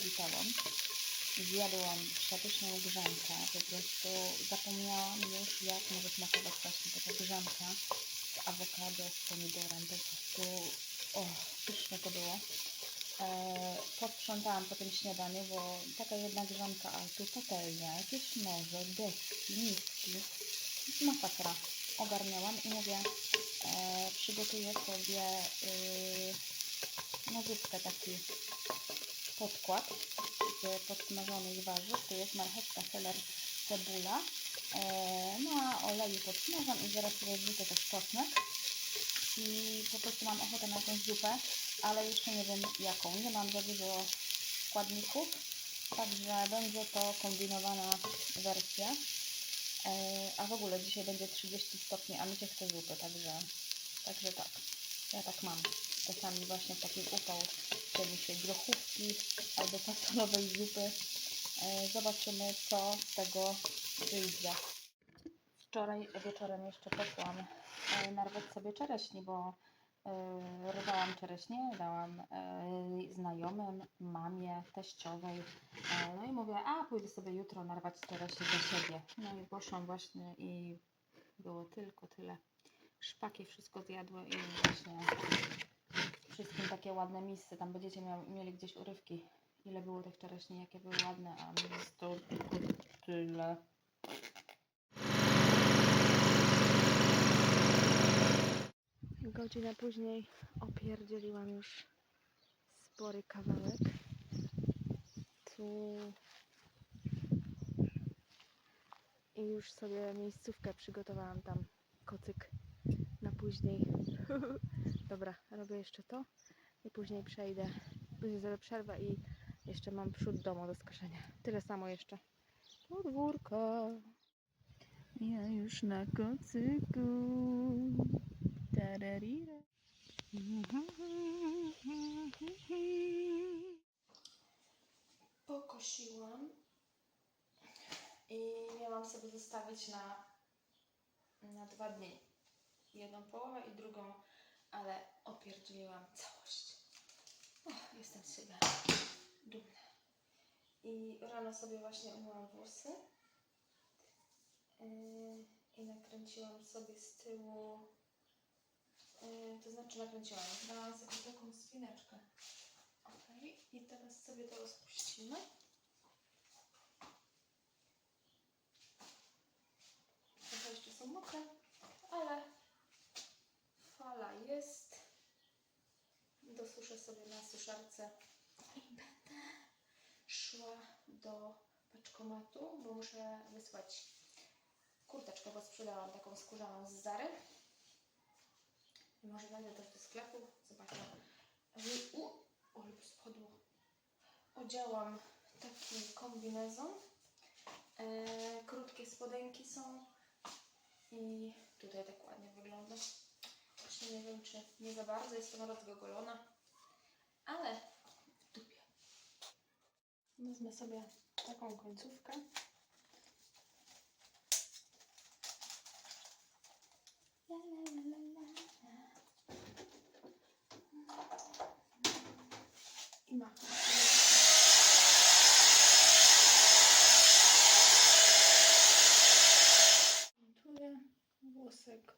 awokady. Jeszcze się z Wami nie witałam. Zjadłam przepyszną grzankę. Po prostu zapomniałam już, jak może smakować właśnie taka grzanka z awokado, z pomidorem. Po prostu, o, pyszne to było. E, posprzątałam po tym śniadaniu, bo taka jedna grzanka, a tu patelnia, jakieś noże, deski, miski. Masakra. Ogarniałam i mówię, e, przygotuję sobie zupkę taki podkład z podsmażonych warzyw. Tu jest marchewka, seler, cebula. E, na oleju podsmażam i zaraz sobie wrzucę też czosnek. I po prostu mam ochotę na tą zupę, ale jeszcze nie wiem jaką. Nie mam za dużo składników, także będzie to kombinowana wersja. E, a w ogóle dzisiaj będzie 30 stopni, a mi się chce zupy, także, także tak. Ja tak mam. Czasami właśnie taki upał chce mi się grochówki albo fasolowej zupy. E, zobaczymy, co z tego wyjdzie. Wczoraj wieczorem jeszcze poszłam e, narwać sobie czereśni, bo e, rwałam czereśnie, dałam znajomym, mamie, teściowej. No i mówię, a pójdę sobie jutro narwać czereśnie dla siebie. No i poszłam właśnie i było tylko tyle. Szpaki wszystko zjadły i właśnie wszystkim takie ładne misy. Tam będziecie miał, mieli gdzieś urywki. Ile było tych czereśni, jakie były ładne, a mi jest to tyle. Godzinę później opierdzieliłam już spory kawałek. Tu i już sobie miejscówkę przygotowałam tam kocyk na później. Dobra, robię jeszcze to i później przejdę. Później zrobię przerwę i jeszcze mam przód domu do skoszenia. Tyle samo jeszcze. Podwórko. Ja już na kocyku. Tararira. Pokosiłam i miałam sobie zostawić na, na dwa dni. Jedną połowę i drugą, ale opierdzieliłam całość. Jestem z siebie dumna. I rano sobie właśnie umyłam włosy. Yy, I nakręciłam sobie z tyłu Yy, to znaczy nakręciłam. Dałam sobie taką spineczkę. Ok. I teraz sobie to rozpuścimy. Trochę jeszcze są mokre, ale fala jest. Dosuszę sobie na suszarce i będę szła do paczkomatu, bo muszę wysłać kurteczkę, bo sprzedałam taką skórzaną z Zary. I może wejdę też do sklepu, zobaczę. U, ale by spadło. Odziałam taki kombinezon. E, krótkie spodenki są. I tutaj tak ładnie wygląda. Właśnie nie wiem, czy nie za bardzo jestem rozgogolona. Ale w dupie. Wezmę sobie taką końcówkę. La, la, la, la, la. I ma. Montuję włosek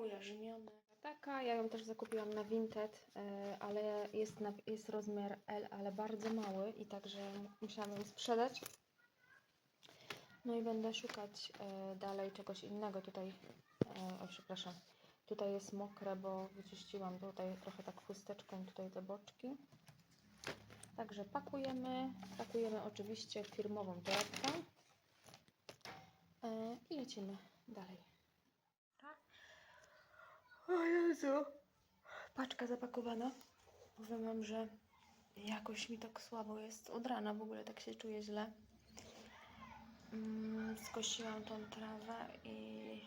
ujarzmiony. Taka, ja ją też zakupiłam na Vinted, e, ale jest, na, jest rozmiar L, ale bardzo mały i także musiałam ją sprzedać. No i będę szukać e, dalej czegoś innego tutaj. E, o, przepraszam. Tutaj jest mokre, bo wyczyściłam tutaj trochę tak chusteczką tutaj te boczki. Także pakujemy. Pakujemy oczywiście firmową torebkę. I lecimy dalej. O Jezu. Paczka zapakowana. Powiem Wam, że jakoś mi tak słabo jest. Od rana w ogóle tak się czuję źle. Mm, skosiłam tą trawę i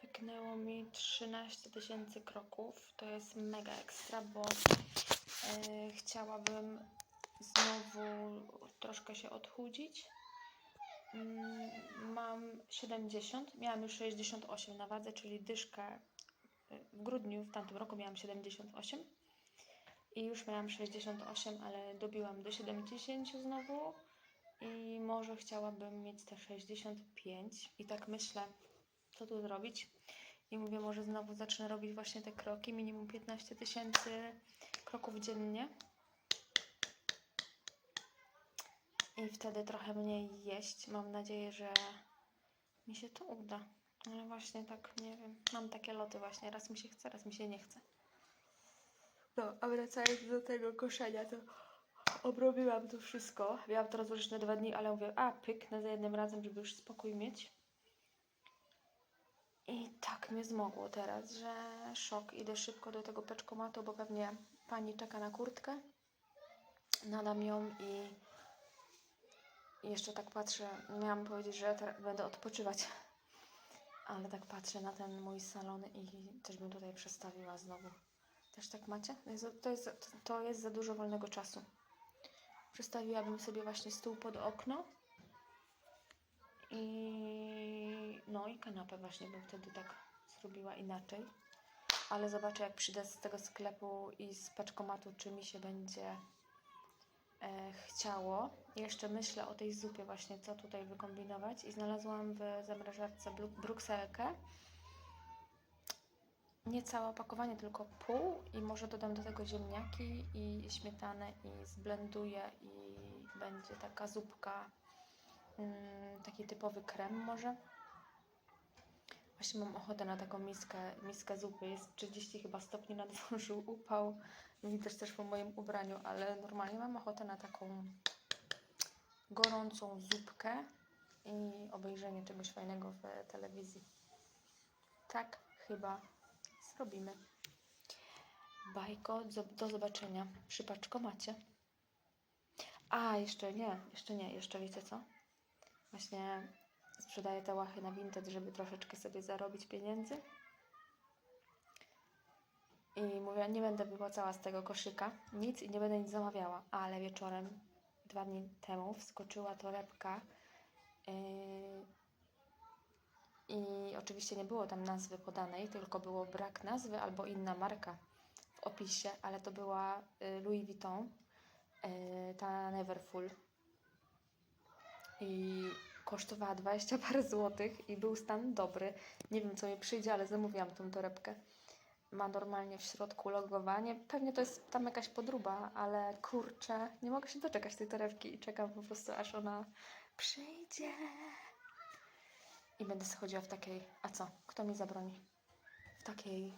pyknęło mi 13 tysięcy kroków. To jest mega ekstra, bo e, chciałabym znowu troszkę się odchudzić. Mm, Mam 70, miałam już 68 na wadze, czyli dyszkę y, w grudniu w tamtym roku miałam 78. i już miałam 68, ale dobiłam do 70 znowu i może chciałabym mieć te 65 i tak myślę, co tu zrobić. I mówię, może znowu zacznę robić właśnie te kroki, minimum 15 tysięcy kroków dziennie. I wtedy trochę mniej jeść. Mam nadzieję, że mi się to uda. Ale właśnie tak, nie wiem, mam takie loty właśnie. Raz mi się chce, raz mi się nie chce. No, a wracając do tego koszenia, to obrobiłam to wszystko. Miałam to rozłożyć na dwa dni, ale mówię, a pyk, na za jednym razem, żeby już spokój mieć. I tak mnie zmogło teraz, że szok. Idę szybko do tego peczkomatu, bo pewnie pani czeka na kurtkę. Nadam ją i jeszcze tak patrzę, miałam powiedzieć, że będę odpoczywać, ale tak patrzę na ten mój salon i też bym tutaj przestawiła znowu. Też tak macie? To jest, to jest, to jest za dużo wolnego czasu. Przestawiłabym sobie właśnie stół pod okno i no i kanapę właśnie bym wtedy tak zrobiła inaczej. Ale zobaczę jak przyjdę z tego sklepu i z paczkomatu, czy mi się będzie chciało. Jeszcze myślę o tej zupie właśnie, co tutaj wykombinować i znalazłam w zamrażarce bru- brukselkę. Nie całe opakowanie, tylko pół i może dodam do tego ziemniaki i śmietanę i zblenduję i będzie taka zupka, mm, taki typowy krem może. Właśnie mam ochotę na taką miskę, miskę zupy. Jest 30 chyba stopni na dworzu, upał. Widać też po moim ubraniu, ale normalnie mam ochotę na taką gorącą zupkę i obejrzenie czegoś fajnego w telewizji. Tak chyba zrobimy. Bajko, do, zobaczenia przy paczkomacie. A, jeszcze nie, jeszcze nie, jeszcze wiecie co? Właśnie sprzedaję te łachy na Vinted, żeby troszeczkę sobie zarobić pieniędzy. I mówię, nie będę wypłacała z tego koszyka nic i nie będę nic zamawiała, ale wieczorem, dwa dni temu, wskoczyła torebka yy, i oczywiście nie było tam nazwy podanej, tylko było brak nazwy albo inna marka w opisie, ale to była y, Louis Vuitton, y, ta Neverfull i kosztowała 20 parę złotych i był stan dobry. Nie wiem, co mi przyjdzie, ale zamówiłam tą torebkę. Ma normalnie w środku logowanie. Pewnie to jest tam jakaś podruba, ale kurczę, nie mogę się doczekać tej torebki i czekam po prostu, aż ona przyjdzie. I będę sobie chodziła w takiej... A co? Kto mi zabroni? W takiej...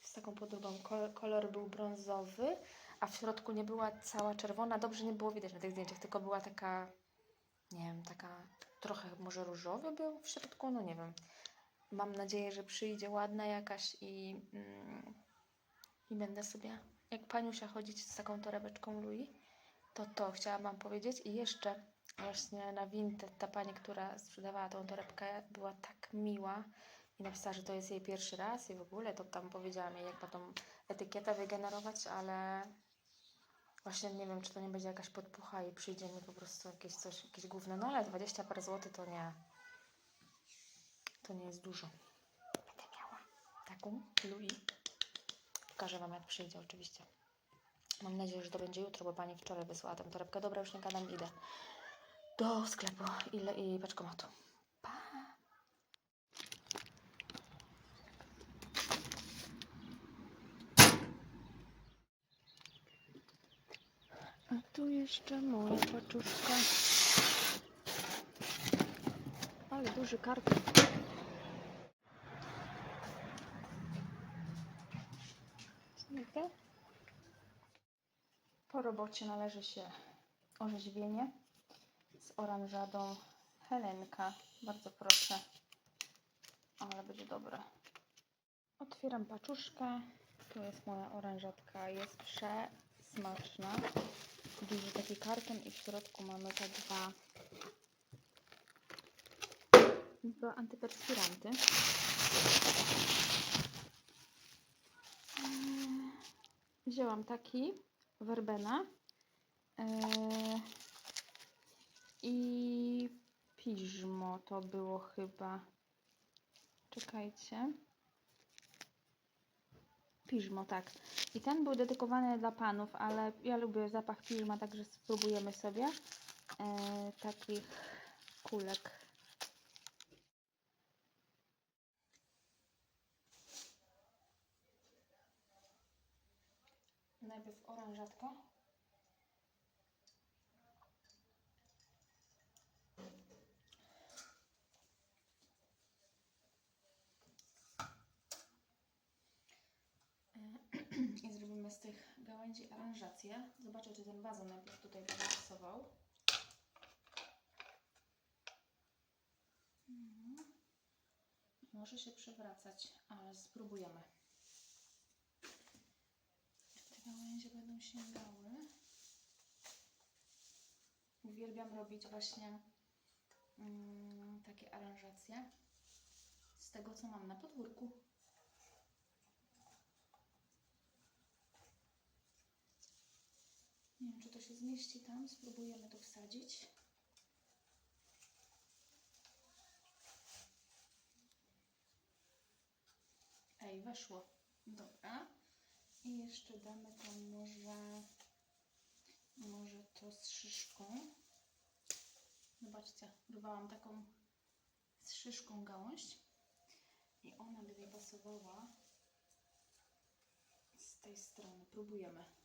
Z taką podróbą. Kol- kolor był brązowy, a w środku nie była cała czerwona. Dobrze nie było widać na tych zdjęciach, tylko była taka... Nie wiem, taka... Trochę może różowy był w środku, no nie wiem. Mam nadzieję, że przyjdzie ładna jakaś i... Mm, I będę sobie jak paniusia chodzić z taką torebeczką Louis. To to chciałam Wam powiedzieć. I jeszcze właśnie na Vinted ta pani, która sprzedawała tą torebkę, była tak miła i napisała, że to jest jej pierwszy raz i w ogóle to tam powiedziałam jej, jak ma tą etykietę wygenerować, ale właśnie nie wiem, czy to nie będzie jakaś podpucha i przyjdzie mi po prostu jakieś coś, jakieś gówno, no ale 20 parę złotych to nie, to nie jest dużo. Będę miała taką Louis. Pokażę Wam, jak przyjdzie oczywiście. Mam nadzieję, że to będzie jutro, bo pani wczoraj wysłała tę torebkę. Dobra, już nie gadam, idę do sklepu i, i paczkomatu. Pa! A tu jeszcze moja paczuszka. Ale duży karton. Po robocie należy się orzeźwienie z oranżadą Helenka. Bardzo proszę, ale będzie dobre. Otwieram paczuszkę. Tu jest moja oranżatka. Jest przesmaczna. Duży taki karton i w środku mamy te dwa, dwa antyperspiranty. Eee, Wzięłam taki werbena eee, i piżmo to było chyba. Czekajcie. Piżmo, tak. I ten był dedykowany dla panów, ale ja lubię zapach piżma, także spróbujemy sobie e, takich kulek. Najpierw oranżatka. I zrobimy z tych gałęzi aranżację. Zobaczę, czy ten wazon najpierw tutaj będzie pasował. Mhm. Może się przewracać, ale spróbujemy. Te gałęzie będą sięgały. Uwielbiam robić właśnie mm, takie aranżacje z tego, co mam na podwórku. Nie wiem, czy to się zmieści tam. Spróbujemy to wsadzić. Ej, weszło. Dobra. I jeszcze damy tam może, może to z szyszką. Zobaczcie, wyrwałam taką z szyszką gałąź i ona by mi pasowała z tej strony. Próbujemy.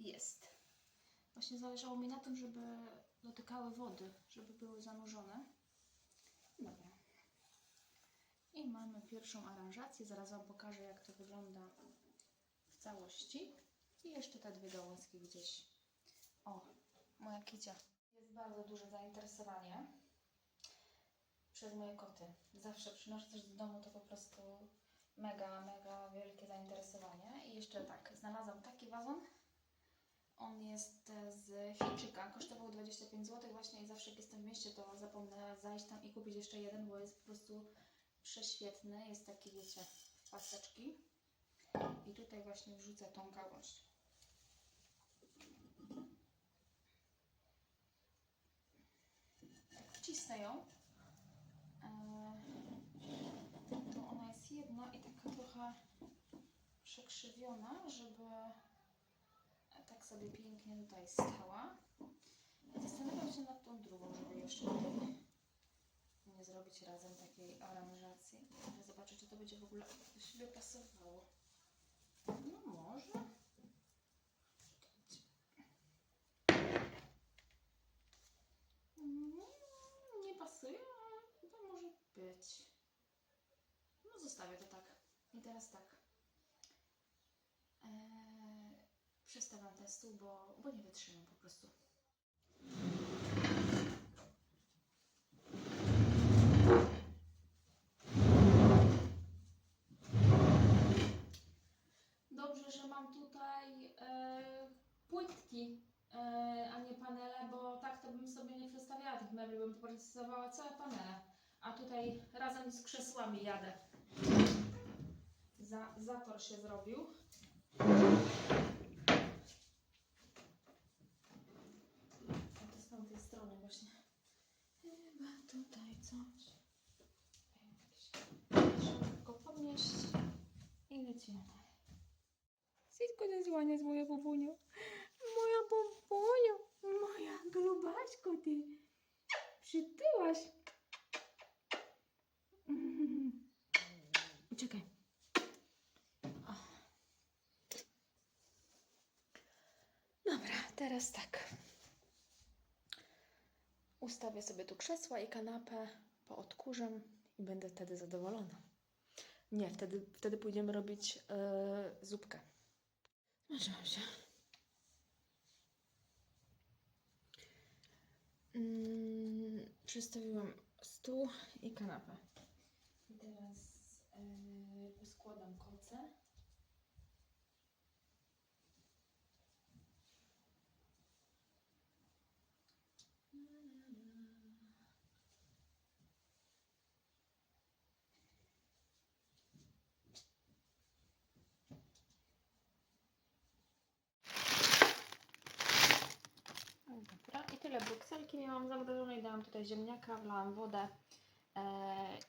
Jest. Właśnie zależało mi na tym, żeby dotykały wody, żeby były zanurzone. Dobra. I mamy pierwszą aranżację. Zaraz Wam pokażę, jak to wygląda w całości. I jeszcze te dwie gałązki gdzieś. O, moja kicia. Jest bardzo duże zainteresowanie przez moje koty. Zawsze przynoszę coś do domu, to po prostu mega, mega wielkie zainteresowanie. I jeszcze tak, znalazłam taki wazon. On jest e, z Chińczyka, kosztował 25 zł właśnie i zawsze jak jestem w mieście, to zapomnę zajść tam i kupić jeszcze jeden, bo jest po prostu prześwietny. Jest taki, wiecie, w paseczki. I tutaj właśnie wrzucę tą gałąź. Tak, wcisnę ją. Eee, to ona jest jedna i taka trochę przekrzywiona, żeby tak sobie pięknie tutaj stała. Zastanawiam się nad tą drugą, żeby jeszcze tutaj nie zrobić razem takiej aranżacji. Ale zobaczę, czy to będzie w ogóle do siebie pasowało. No może. Nie pasuje, ale chyba może być. No zostawię to tak. I teraz tak. Eee, przestawiam ten stół, bo, bo nie wytrzymam po prostu. Dobrze, że mam tutaj e, płytki, e, a nie panele, bo tak to bym sobie nie przestawiała tych mebli, bym poprostowała całe panele. A tutaj razem z krzesłami jadę. Za, zator się zrobił. A to z tamtej strony właśnie. Chyba tutaj coś. Szybko podnieść i lecimy. Wszystko zasłania z moja bubuniu. Moja bubuniu, moja grubaśko ty. Przytyłaś. Mm. Czekaj. O. Dobra, teraz tak. Ustawię sobie tu krzesła i kanapę, poodkurzę i będę wtedy zadowolona. Nie, wtedy, wtedy pójdziemy robić e, zupkę. Zmarzyłam się. Mm, przystawiłam stół i kanapę. I teraz e, poskładam koce. Dobra, i tyle brukselki miałam zamrożonej, dałam tutaj ziemniaka, wlałam wodę E,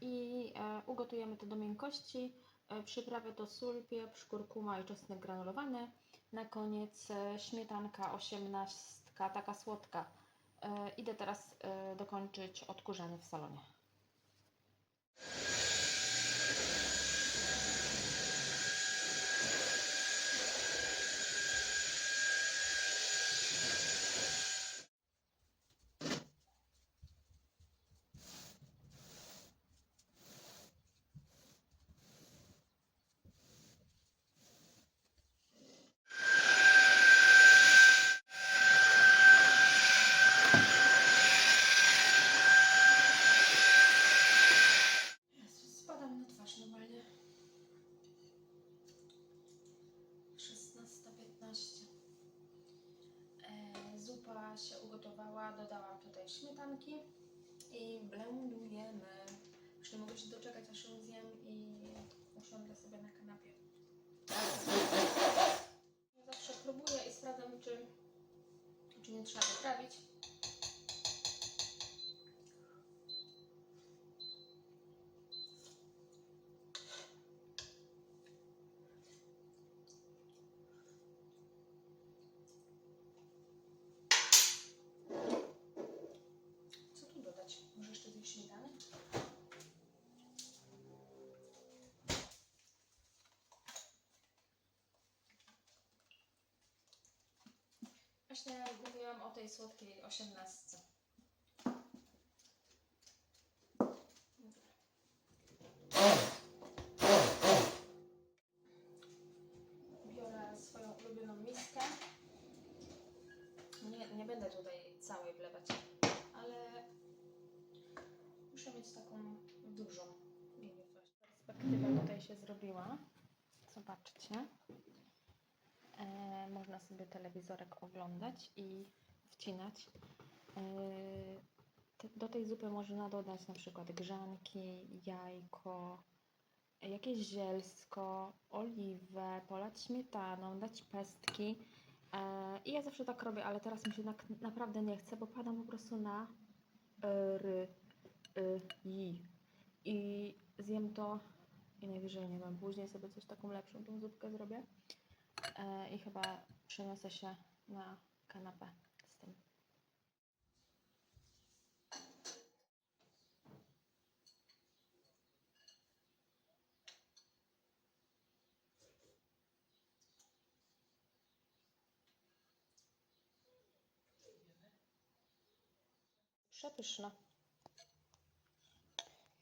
I e, ugotujemy to do miękkości. E, Przyprawy to sól, pieprz, kurkuma i czosnek granulowany. Na koniec śmietanka osiemnastka, taka słodka. Idę teraz dokończyć odkurzanie w salonie. Spadam na twarz normalnie. 16.15. E, zupa się ugotowała, dodałam tutaj śmietanki i blendujemy. Już nie mogę się doczekać, aż ją zjem i usiądę sobie na kanapie. Ja zawsze próbuję i sprawdzam, czy, czy nie trzeba poprawić. Właśnie mówiłam o tej słodkiej osiemnastce. Biorę swoją ulubioną miskę. Nie, nie będę tutaj całej wlewać, ale muszę mieć taką dużą. Perspektywa tutaj się zrobiła. Zobaczcie. E, można sobie telewizorek oglądać i wcinać. E, te, do tej zupy można dodać na przykład grzanki, jajko, jakieś zielsko, oliwę, polać śmietaną, dać pestki. E, I ja zawsze tak robię, ale teraz mi się nak- naprawdę nie chce, bo padam po prostu na e, ry, y, i. I zjem to i najwyżej, nie wiem, później sobie coś taką lepszą tą zupkę zrobię. E, I chyba przeniosę się na kanapę z tym. Przepyszna.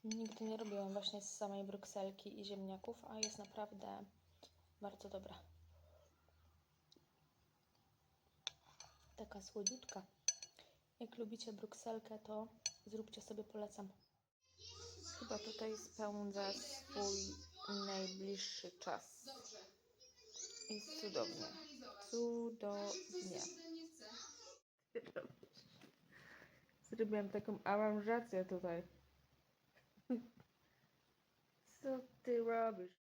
Nigdy nie robiłam właśnie z samej brukselki i ziemniaków, a jest naprawdę bardzo dobra. Taka słodziutka. Jak lubicie brukselkę, to zróbcie sobie, polecam. Chyba tutaj spędzę swój najbliższy czas. Jest cudownie. Cudownie. Zrobiłam taką aranżację tutaj. Co ty robisz?